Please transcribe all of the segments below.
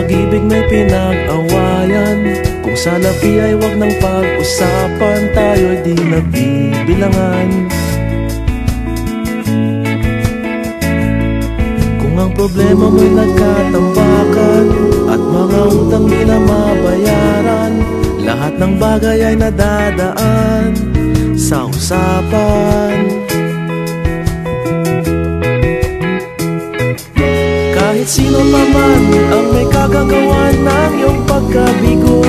pag-ibig may pinag-awayan. Kung sa labi ay wag nang pag-usapan Tayo'y di nagbibilangan. Kung ang problema mo'y nagkatambakan At mga utang di na mabayaran Lahat ng bagay ay nadadaan Sa usapan. Kahit sino pa man kagagawa ng iyong pagkabigo.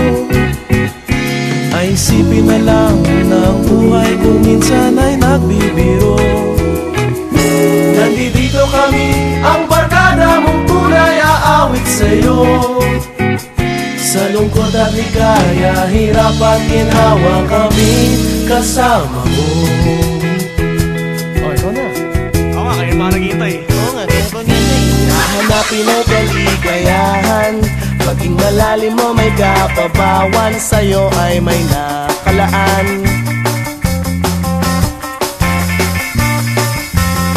Ay isipin na lang ang buhay kung minsan ay nagbibiro. Nandito kami, ang barkada mong tunay aawit sa'yo. Sa lungkot at ligaya, hirap at ginhawa kami kasama mo Malalim mo may kapabawan Sa'yo ay may nakalaan.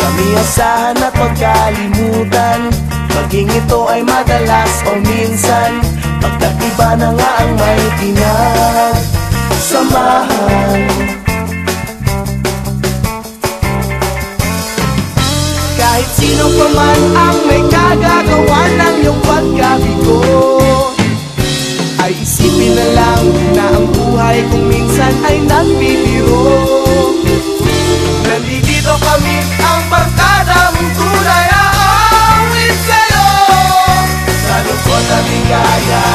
Kami asahan at magkalimutan. Maging ito ay madalas o minsan. Pagkatiba na nga ang may pinagsamahan Kahit sino pa man ang may kagagawa ng iyong pagkabigo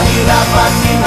ligaya, hirap at